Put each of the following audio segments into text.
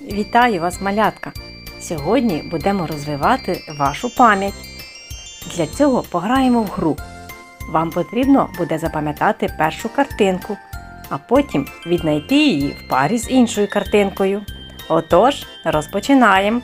Вітаю вас, малятка! Сьогодні будемо розвивати вашу пам'ять. Для цього пограємо в гру. Вам потрібно буде запам'ятати першу картинку, а потім віднайти її в парі з іншою картинкою. Отож, розпочинаємо.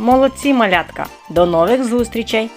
Молодці, малятка! До нових зустрічей!